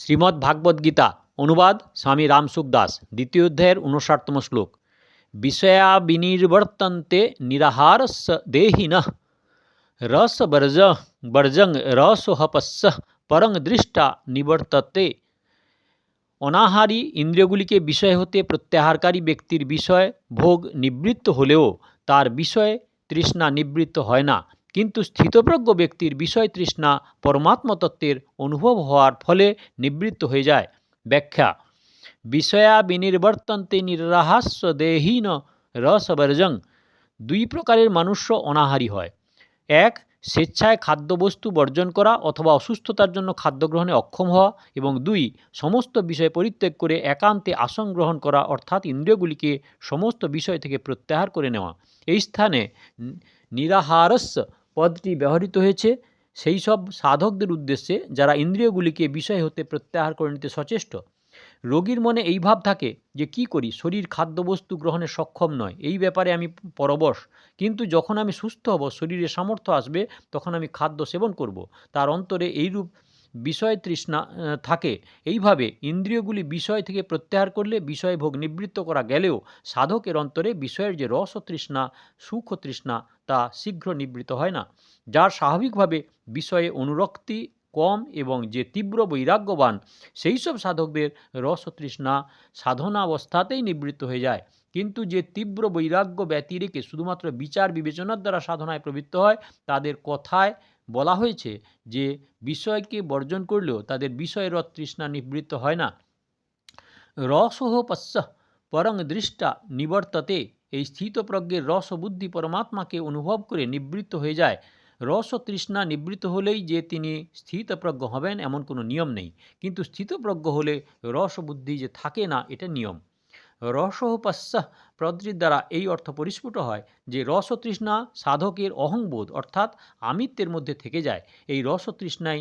শ্রীমদ্ ভাগবত গীতা, অনুবাদ স্বামী রামসুখ দাস, দ্বিতীয় অধ্যায়ের উনষাটতম শ্লোক। বিষয়া বিনির্বর্তন্তে নিরাহারস্য দেহিনঃ রস বর্জ, বর্জং রসোহপস্য পরং দৃষ্টা নিবর্ততে। অনাহারী ইন্দ্রিয়গুলিকে বিষয় হতে প্রত্যাহারকারী ব্যক্তির বিষয় ভোগ নিবৃত্ত হলেও তার বিষয়ে তৃষ্ণা নিবৃত্ত হয় না। কিন্তু স্থিতপ্রজ্ঞ ব্যক্তির বিষয় তৃষ্ণা পরমাত্ম তত্ত্বের অনুভব হওয়ার ফলে নিবৃত্ত হয়ে যায়। ব্যাখ্যা, বিষয়া বিনির্বর্তন্তে নিরাহাস্য দেহীন রসবর্জং দুই প্রকারের মানুষ্য অনাহারী হয়। এক, স্বেচ্ছায় খাদ্যবস্তু বর্জন করা অথবা অসুস্থতার জন্য খাদ্য গ্রহণে অক্ষম হওয়া এবং দুই, সমস্ত বিষয় পরিত্যাগ করে একান্তে আসন গ্রহণ করা অর্থাৎ ইন্দ্রিয়গুলিকে সমস্ত বিষয় থেকে প্রত্যাহার করে নেওয়া। এই স্থানে নিরাহারস্য পদটি ব্যবহৃত হয়েছে, সেই সব সাধকদের উদ্দেশ্যে যারা ইন্দ্রিয়গুলিকে বিষয় হতে প্রত্যাহার করে নিতে সচেষ্ট। রোগীর মনে এই ভাব থাকে যে, কি করি? শরীর খাদ্যবস্তু গ্রহণে সক্ষম নয়। এই ব্যাপারে আমি পরবশ। কিন্তু যখন আমি সুস্থ হব, শরীরে সামর্থ্য আসবে, তখন আমি খাদ্য সেবন করব। তার অন্তরে এইরূপ বিষয় তৃষ্ণা থাকে। এইভাবে ইন্দ্রিয়গুলি বিষয় থেকে প্রত্যাহার করলে বিষয় ভোগ নিবৃত্ত করা গেলেও সাধকের অন্তরে বিষয়ের যে রস তৃষ্ণা, সুখ তৃষ্ণা, তা শীঘ্র নিবৃত্ত হয় না। যার স্বাভাবিকভাবে বিষয়ে অনুরক্তি কম এবং যে তীব্র বৈরাগ্যবান সেই সব সাধকদের রস তৃষ্ণা সাধনা অবস্থাতেই নিবৃত্ত হয়ে যায়। কিন্তু যে তীব্র বৈরাগ্য ব্যতি রেখে শুধুমাত্র বিচার বিবেচনার দ্বারা সাধনায় প্রবৃত্ত হয়, তাদের কথায় বলা হয়েছে যে বিষয়কে বর্জন করলেও তাদের বিষয়ের তৃষ্ণা নিবৃত্ত হয় না। রসহ পশ্য পরং দৃষ্টা নিবর্ততে এই স্থিতপ্রজ্ঞের রস বুদ্ধি পরমাত্মাকে অনুভব করে নিবৃত্ত হয়ে যায়। রস ও তৃষ্ণা নিবৃত্ত হলেই যে তিনি স্থিতপ্রজ্ঞ হবেন এমন কোনো নিয়ম নেই। কিন্তু স্থিতপ্রজ্ঞ হলে রস বুদ্ধি যে থাকে না, এটা নিয়ম। রসোপাস্য প্রদ্রির দ্বারা এই অর্থ পরিস্ফুট হয় যে রস তৃষ্ণা সাধকের অহংবোধ অর্থাৎ আমিত্বের মধ্যে থেকে যায়। এই রস তৃষ্ণাই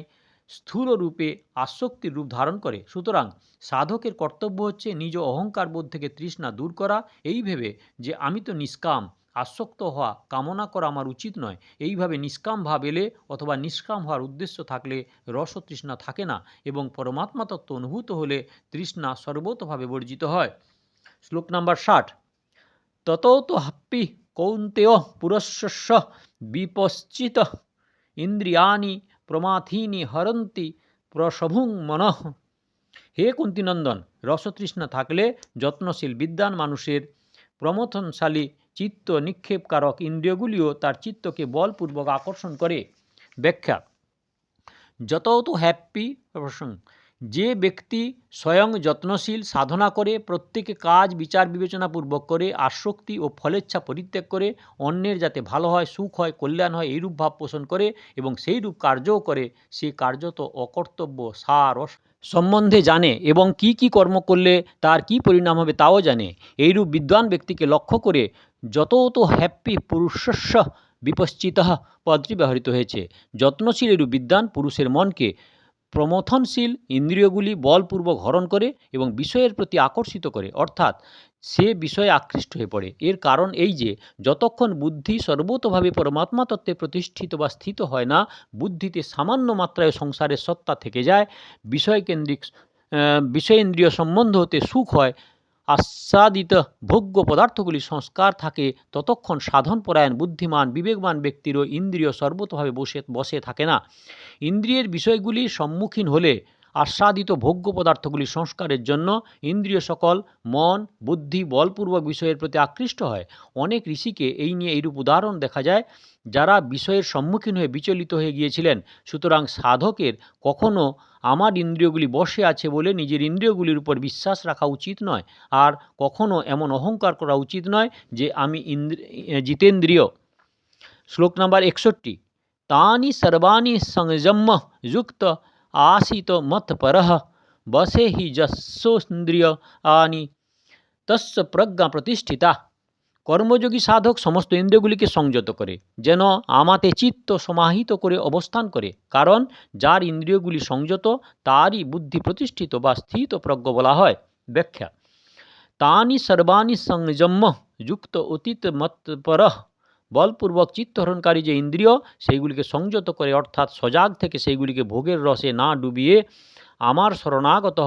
স্থূল রূপে আসক্তির রূপ ধারণ করে। সুতরাং সাধকের কর্তব্য হচ্ছে নিজ অহংকার বোধ থেকে তৃষ্ণা দূর করা। এই ভেবে যে আমি তো নিষ্কাম, আসক্ত হওয়া কামনা করা আমার উচিত নয়। এইভাবে নিষ্কাম ভাব এলে অথবা নিষ্কাম হওয়ার উদ্দেশ্য থাকলে রস তৃষ্ণা থাকে না এবং পরমাত্মা তত্ত্ব অনুভূত হলে তৃষ্ণা সর্বতভাবে বর্জিত হয়। শ্লোক নাম্বার ষাট। তত তো হাপ্পি কৌন্তেয় পুরস্য বিপশ্চিত। ইন্দ্রিয়ানি প্রমাথিনী হরন্তি প্রসভুং মনঃ। হে কুন্তিনন্দন, রসতৃষ্ণা থাকলে যত্নশীল বিদ্যান মানুষের প্রমথনশালী চিত্ত নিক্ষেপকারক ইন্দ্রিয়গুলিও তার চিত্তকে বলপূর্বক আকর্ষণ করে। ব্যাখ্যা যত তো হ্যাপি প্রসঙ্গ যে ব্যক্তি স্বয়ং যত্নশীল সাধনা করে, প্রত্যেকে কাজ বিচার বিবেচনাপূর্বক করে, আসক্তি ও ফলেচ্ছা পরিত্যাগ করে, অন্যের যাতে ভালো হয়, সুখ হয়, কল্যাণ হয়, এইরূপ ভাব পোষণ করে এবং সেই রূপ কার্যও করে, সে কার্যত অকর্তব্য, সার সম্বন্ধে জানে এবং কি কি কর্ম করলে তার কি পরিণাম হবে তাও জানে। এইরূপ বিদ্বান ব্যক্তিকে লক্ষ্য করে যত তো হ্যাপি পুরুষস্য বিপশ্চিত পদটি ব্যবহৃত হয়েছে। যত্নশীল এরূপ বিদ্বান পুরুষের মনকে প্রমথনশীল ইন্দ্রিয়গুলি বলপূর্বক হরণ করে এবং বিষয়ের প্রতি আকর্ষিত করে। অর্থাৎ সে বিষয়ে আকৃষ্ট হয়ে পড়ে। এর কারণ এই যে, যতক্ষণ বুদ্ধি সর্বতভাবে পরমাত্মা তত্ত্বে প্রতিষ্ঠিত বা স্থিত হয় না, বুদ্ধিতে সামান্য মাত্রায় সংসারের সত্তা থেকে যায়, বিষয়কেন্দ্রিক বিষয়েন্দ্রিয় সম্বন্ধ হতে সুখ হয় আস্বাদিত ভোগ্য পদার্থগুলি সংস্কার থাকে ততক্ষণ সাধনপরায়ণ, বুদ্ধিমান, বিবেকবান ব্যক্তিরও ইন্দ্রিয় সর্বতভাবে বসে বসে থাকে না। ইন্দ্রিয়ের বিষয়গুলি সম্মুখীন হলে আস্বাদিত ভোগ্য পদার্থগুলি সংস্কারের জন্য ইন্দ্রিয় সকল, মন, বুদ্ধি, বলপূর্বক বিষয়ের প্রতি আকৃষ্ট হয়। অনেক ঋষিকে এই নিয়ে এইরূপ উদাহরণ দেখা যায়, যারা বিষয়ের সম্মুখীন হয়ে বিচলিত হয়ে গিয়েছিলেন। সুতরাং সাধকের কখনো আমার ইন্দ্রিয়গুলি বসে আছে বলে নিজের ইন্দ্রিয়গুলির উপর বিশ্বাস রাখা উচিত নয়, আর কখনো এমন অহংকার করা উচিত নয় যে আমি ইন্দ্র, জিতেন্দ্রিয়। শ্লোক নাম্বার একষট্টি। তানি সর্বাণী সংযম যুক্ত आसीत मत पर बसे ही যশোন্দ্রিয় আনি তস্য প্রজ্ঞা প্রতিষ্ঠিতা কর্মযোগী সাধক সমস্ত ইন্দ্রিয়গুলিকে সংযত করে যেন আমাতে চিত্ত সমাহিত করে অবস্থান করে কারণ যার ইন্দ্রিয়গুলি সংযত তারই বুদ্ধি প্রতিষ্ঠিত বা স্থিত প্রজ্ঞ বলা হয় ব্যাখ্যা তানি সর্বাণি সংযম্য যুক্ত অতীত মতপর বলপূর্বক চিত্তহরণকারী যে ইন্দ্রিয়, সেইগুলিকে সংযত করে, অর্থাৎ সজাগ থেকে সেইগুলিকে ভোগের রসে না ডুবিয়ে আমার শরণাগত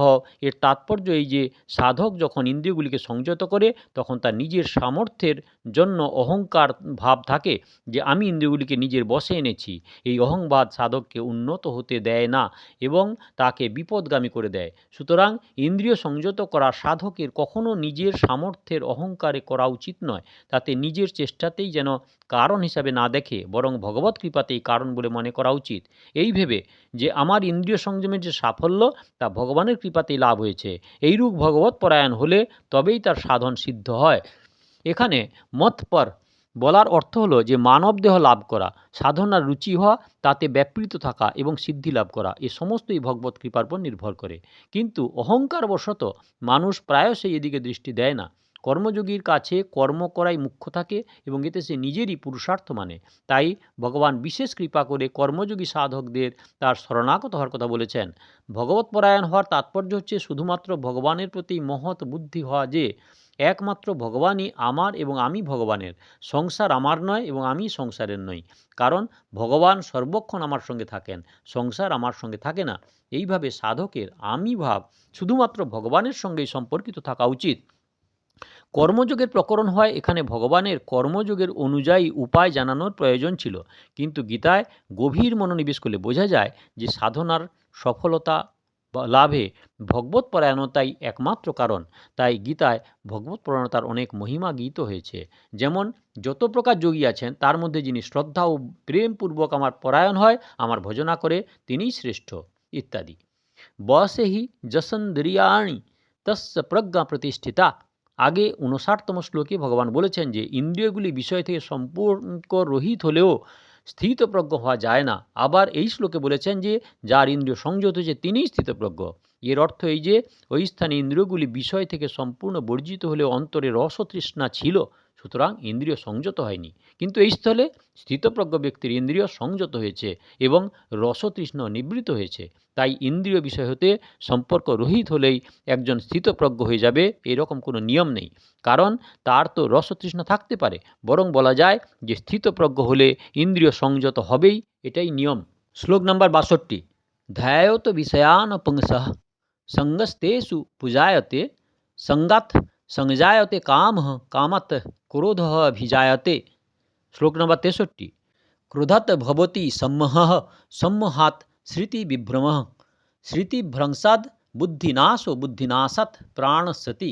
এর তাৎপর্য এই যে, সাধক যখন ইন্দ্রিয়গুলিকে সংযত করে, তখন তার নিজের সামর্থ্যের জন্য অহংকার ভাব থাকে যে আমি ইন্দ্রিয়গুলিকে নিজের বসে এনেছি। এই অহংবাদ সাধককে উন্নত হতে দেয় না এবং তাকে বিপদগামী করে দেয়। সুতরাং ইন্দ্রিয় সংযত করা সাধকের কখনো নিজের সামর্থ্যের অহংকারে করা উচিত নয়। তাতে নিজের চেষ্টাতেই যেন কারণ হিসাবে না দেখে, বরং ভগবত কৃপাতেই কারণ বলে মনে করা উচিত। এই ভেবে যে আমার ইন্দ্রিয় সংযমের যে সাফল্য, তা ভগবানের কৃপাতেই লাভ হয়েছে। এইরূপ ভগবত পরায়ণ হলে তবেই তার সাধন সিদ্ধ হয়। এখানে মতপর বলার অর্থ হলো যে মানব দেহ লাভ করা, সাধনার রুচি হওয়া, তাতে ব্যাপৃত থাকা এবং সিদ্ধি লাভ করা, এ সমস্তই ভগবত কৃপার উপর নির্ভর করে। কিন্তু অহংকারবশত মানুষ প্রায়শই এদিকে দৃষ্টি দেয় না। কর্মযোগীর কাছে কর্ম করাই মুখ্য থাকে এবং এতে সে নিজেরই পুরুষার্থ মানে। তাই ভগবান বিশেষ কৃপা করে কর্মযোগী সাধকদের তার শরণাগত হওয়ার কথা বলেছেন। ভগবত পরায়ণ হওয়ার তাৎপর্য হচ্ছে শুধুমাত্র ভগবানের প্রতি মহৎ বুদ্ধি হওয়া যে একমাত্র ভগবানই আমার এবং আমি ভগবানের। সংসার আমার নয় এবং আমি সংসারের নই। কারণ ভগবান সর্বক্ষণ আমার সঙ্গে থাকেন, সংসার আমার সঙ্গে থাকে না। এইভাবে সাধকের আমি ভাব শুধুমাত্র ভগবানের সঙ্গেই সম্পর্কিত থাকা উচিত। কর্মযোগের প্রকরণ হয়, এখানে ভগবানের কর্মযোগের অনুযায়ী উপায় জানানোর প্রয়োজন ছিল। কিন্তু গীতায় গভীর মনোনিবেশ করলে বোঝা যায় যে সাধনার সফলতা লাভে ভগবত পরায়ণতাই একমাত্র কারণ। তাই গীতায় ভগবত পরায়ণতার অনেক মহিমা গীত হয়েছে। যেমন যত প্রকার যোগী আছেন, তার মধ্যে যিনি শ্রদ্ধা ও প্রেমপূর্বক আমার পরায়ণ হয়, আমার ভজনা করে, তিনিই শ্রেষ্ঠ, ইত্যাদি। বসে হি তস্য প্রজ্ঞা প্রতিষ্ঠিতা। আগে উনষাটতম শ্লোকে ভগবান বলেছেন যে, ইন্দ্রিয়গুলি বিষয় থেকে সম্পর্ক রহিত হলেও স্থিতপ্রজ্ঞ হওয়া যায় না। আবার এই শ্লোকে বলেছেন যে, যার ইন্দ্রিয় সংযত হয়েছে তিনিই স্থিতপ্রজ্ঞ। এর অর্থ এই যে, ওই স্থানে ইন্দ্রিয়গুলি বিষয় থেকে সম্পূর্ণ বর্জিত হলেও অন্তরে রসতৃষ্ণা ছিল। সুতরাং ইন্দ্রিয় সংযত হয়নি। কিন্তু এই স্থলে স্থিতপ্রজ্ঞ ব্যক্তির ইন্দ্রিয় সংযত হয়েছে এবং রসতৃষ্ণ নিবৃত হয়েছে। তাই ইন্দ্রিয় বিষয় হতে সম্পর্ক রহিত হলেই একজন স্থিতপ্রজ্ঞ হয়ে যাবে এরকম কোনো নিয়ম নেই। কারণ তার তো রসতৃষ্ণ থাকতে পারে। বরং বলা যায় যে স্থিতপ্রজ্ঞ হলে ইন্দ্রিয় সংযত হবেই এটাই নিয়ম। শ্লোক নাম্বার বাষট্টি। ধ্যায়ত বিষয়ান পুংস সঙ্গস্তেষু পূজায়তে সঙ্গাত সংজায়তে কাম কামাত ক্রোধ অভিজায়তে শ্লোক নম্বর তেষট্টি ক্রোধাত ভবতি সম্মোহ সম্মোহাত স্মৃতিবিভ্রম স্মৃতিভ্রংসাদ বুদ্ধিনাশ ও বুদ্ধিনাশাত প্রাণসতি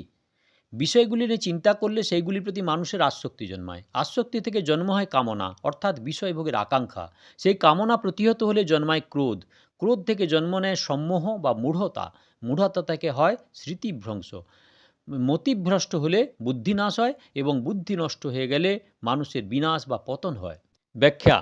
বিষয়গুলি নিয়ে চিন্তা করলে সেইগুলির প্রতি মানুষের আসক্তি জন্মায়। আসক্তি থেকে জন্ম হয় কামনা, অর্থাৎ বিষয়ভোগের আকাঙ্ক্ষা। সেই কামনা প্রতিহত হলে জন্মায় ক্রোধ। ক্রোধ থেকে জন্ম নেয় সম্মোহ বা মূঢ়তা। মূঢ়তা থেকে হয় স্মৃতিভ্রংশ। মতিভ্রষ্ট হলে বুদ্ধি নাশ হয় এবং বুদ্ধি নষ্ট হয়ে গেলে মানুষের বিনাশ বা পতন হয়। ব্যাখ্যা,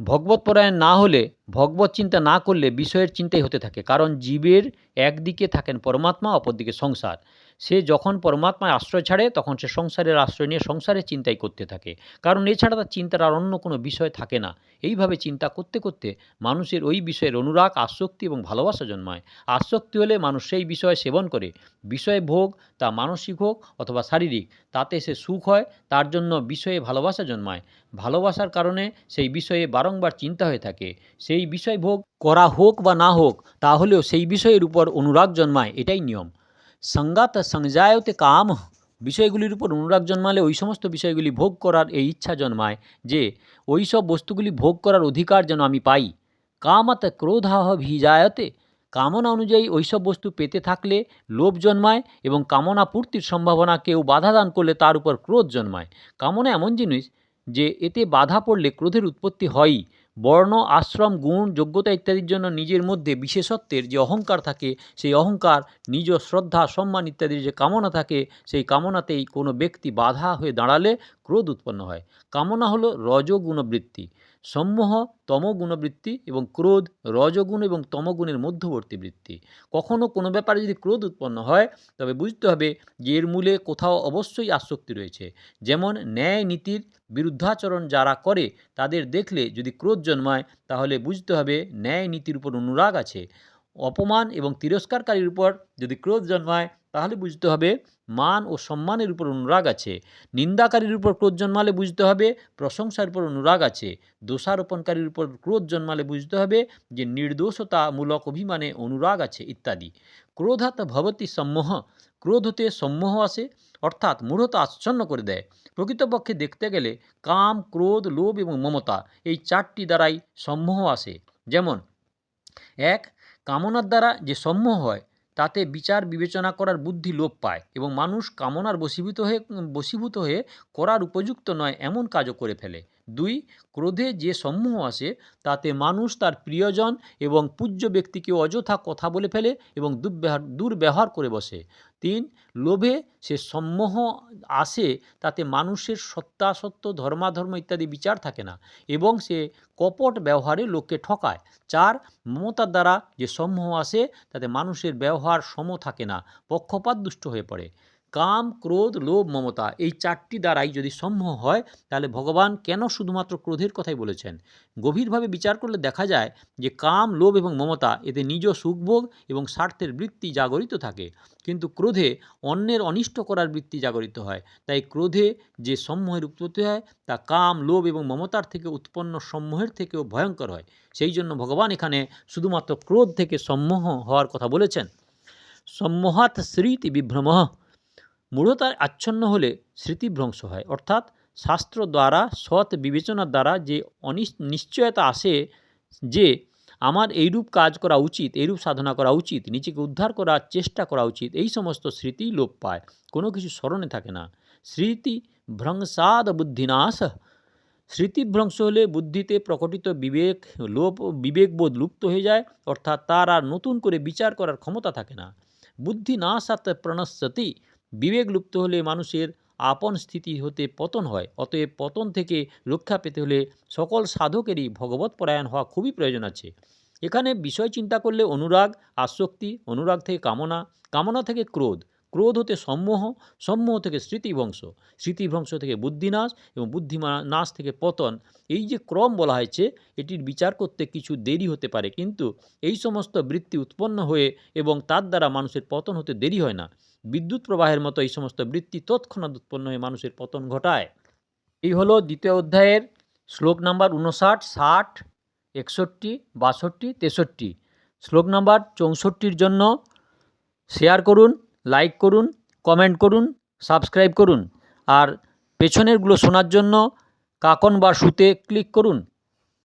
ভগবত পরায়ণ না হলে ভগবত চিন্তা না করলে বিষয়ের চিন্তাই হতে থাকে, কারণ জীবের একদিকে থাকেন পরমাত্মা, অপরদিকে সংসার। সে যখন পরমাত্মায় আশ্রয় ছাড়ে, তখন সে সংসারের আশ্রয় নিয়ে সংসারের চিন্তাই করতে থাকে। কারণ এছাড়া তার চিন্তার আর অন্য কোনো বিষয় থাকে না। এইভাবে চিন্তা করতে করতে মানুষের ওই বিষয়ের অনুরাগ, আসক্তি এবং ভালোবাসা জন্মায়। আসক্তি হলে মানুষ সেই বিষয় সেবন করে। বিষয় ভোগ, তা মানসিক হোক অথবা শারীরিক, তাতে সে সুখ হয়, তার জন্য বিষয়ে ভালোবাসা জন্মায়। ভালোবাসার কারণে সেই বিষয়ে বারংবার চিন্তা হয়ে থাকে। সেই বিষয় ভোগ করা হোক বা না হোক, তাহলেও সেই বিষয়ের উপর অনুরাগ জন্মায়, এটাই নিয়ম। সঙ্গাত সংজায়তে কাম। বিষয়গুলির উপর অনুরাগ জন্মালে ওই সমস্ত বিষয়গুলি ভোগ করার এই ইচ্ছা জন্মায় যে, ওই সব বস্তুগুলি ভোগ করার অধিকার যেন আমি পাই। কামাত ক্রোধাহ ভিজায়তে। কামনা অনুযায়ী ওইসব বস্তু পেতে থাকলে লোভ জন্মায় এবং কামনা পূর্তির সম্ভাবনা কেউ বাধা দান করলে তার উপর ক্রোধ জন্মায়। কামনা এমন জিনিস যে, এতে বাধা পড়লে ক্রোধের উৎপত্তি হয়ই। বর্ণ, আশ্রম, গুণ, যোগ্যতা ইত্যাদির জন্য নিজের মধ্যে বিশেষত্বের যে অহংকার থাকে, সেই অহংকার, নিজ শ্রদ্ধা, সম্মান ইত্যাদির যে কামনা থাকে, সেই কামনাতেই কোনো ব্যক্তি বাধা হয়ে দাঁড়ালে ক্রোধ উৎপন্ন হয়। কামনা হলো রজগুণবৃত্তি। সম্মোহ, তমগুণবৃত্তি এবং ক্রোধ, রজগুণ এবং তমগুণের মধ্যবর্তী বৃত্তি। কখনও কোনো ব্যাপারে যদি ক্রোধ উৎপন্ন হয়, তবে বুঝতে হবে যে এর মূলে কোথাও অবশ্যই আসক্তি রয়েছে। যেমন ন্যায় নীতির বিরুদ্ধাচরণ যারা করে, তাদের দেখলে যদি ক্রোধ জন্মায়, তাহলে বুঝতে হবে ন্যায় নীতির উপর অনুরাগ আছে। অপমান এবং তিরস্কারকারীর উপর যদি ক্রোধ জন্মায় তাহলে বুঝতে হবে মান ও সম্মানের উপর অনুরাগ আছে। নিন্দাকারীর উপর ক্রোধ জন্মালে বুঝতে হবে, প্রশংসার উপর অনুরাগ আছে। দোষারোপণকারীর উপর ক্রোধ জন্মালে বুঝতে হবে যে নির্দোষতামূলক অভিমানে অনুরাগ আছে ইত্যাদি। ক্রোধাত ভবতী সম্মোহ ক্রোধ হতে সম্মোহ আসে, অর্থাৎ মূঢ়তা আচ্ছন্ন করে দেয়। প্রকৃতপক্ষে দেখতে গেলে কাম, ক্রোধ, লোভ এবং মমতা এই চারটি দ্বারাই সম্মোহ আসে। যেমন, এক, কামনার দ্বারা যে সম্মোহ হয় তাতে বিচার বিবেচনা করার বুদ্ধি লোপ পায় এবং মানুষ কামনার বশীভূত হয়ে বশীভূত হয়ে করার উপযুক্ত নয় এমন কাজও করে ফেলে। দুই, ক্রোধে যে সমূহ আসে, তাতে মানুষ তার প্রিয়জন এবং পূজ্য ব্যক্তিকে অযথা কথা বলে ফেলে এবং দুর্ব্যবহার দুর্ব্যবহার করে বসে। তিন, লোভে সে সম্মোহ আসে তাতে মানুষের সত্যাসত্য, ধর্মাধর্ম ইত্যাদি বিচার থাকে না এবং সে কপট ব্যবহারে লোককে ঠকায়। চার, মমতার দ্বারা যে সম্মোহ আসে তাতে মানুষের ব্যবহার সম থাকে না পক্ষপাত দুষ্ট হয়ে পড়ে। কাম, ক্রোধ, লোভ, মমতা এই চারটি দ্বারাই যদি সম্মোহ হয়, তাহলে ভগবান কেন শুধুমাত্র ক্রোধের কথাই বলেছেন? গভীরভাবে বিচার করলে দেখা যায় যে কাম, লোভ এবং মমতা এতে নিজ সুখভোগ এবং স্বার্থের বৃত্তি জাগরিত থাকে। কিন্তু ক্রোধে অন্যের অনিষ্ট করার বৃত্তি জাগরিত হয়। তাই ক্রোধে যে সম্মোহের উৎপত্তি হয়, তা কাম, লোভ এবং মমতার থেকে উৎপন্ন সম্মোহের থেকেও ভয়ঙ্কর হয়। সেই জন্য ভগবান এখানে শুধুমাত্র ক্রোধ থেকে সম্মোহ হওয়ার কথা বলেছেন। সম্মোহাত স্মৃতি বিভ্রম। মূঢ়তায় আচ্ছন্ন হলে স্মৃতিভ্রংশ হয়। অর্থাৎ শাস্ত্র দ্বারা, সৎ বিবেচনার দ্বারা যে অনিশ নিশ্চয়তা আসে যে আমার এইরূপ কাজ করা উচিত, এইরূপ সাধনা করা উচিত, নিজেকে উদ্ধার করার চেষ্টা করা উচিত, এই সমস্ত স্মৃতি লোপ পায়। কোনো কিছু স্মরণে থাকে না। স্মৃতি ভ্রংসাদ বুদ্ধিনাশ। স্মৃতিভ্রংশ হলে বুদ্ধিতে প্রকটিত বিবেক লোপ, বিবেকবোধ লুপ্ত হয়ে যায়। অর্থাৎ তার আর নতুন করে বিচার করার ক্ষমতা থাকে না। বুদ্ধি নাশাত প্রণশ্যতি বিবেক লুপ্ত হলে মানুষের আপন স্থিতি হতে পতন হয়। অতএব পতন থেকে রক্ষা পেতে হলে সকল সাধকেরই ভগবত পরায়ণ হওয়া খুবই প্রয়োজন আছে। এখানে বিষয় চিন্তা করলে অনুরাগ, আসক্তি, অনুরাগ থেকে কামনা কামনা থেকে ক্রোধ ক্রোধ হতে সম্মোহ সম্মোহ থেকে স্মৃতিভ্রংশ স্মৃতিভ্রংশ থেকে বুদ্ধিনাশ এবং বুদ্ধি নাশ থেকে পতন। এই যে ক্রম বলা হয়েছে, এটির বিচার করতে কিছু দেরি হতে পারে, কিন্তু এই সমস্ত বৃত্তি উৎপন্ন হয়ে এবং তার দ্বারা মানুষের পতন হতে দেরি হয় না। বিদ্যুৎ প্রবাহের মতো এই সমস্ত বৃত্তি তৎক্ষণাৎ উৎপন্ন হয়ে মানুষের পতন ঘটায়। এই হলো দ্বিতীয় অধ্যায়ের শ্লোক নাম্বার উনষাট ষাট, একষট্টি, বাষট্টি, তেষট্টি। শ্লোক নাম্বার চৌষট্টির জন্য শেয়ার করুন। লাইক করুন কমেন্ট করুন সাবস্ক্রাইব করুন। আর পেছনেরগুলো শোনার জন্য কাকন বা সুতে ক্লিক করুন।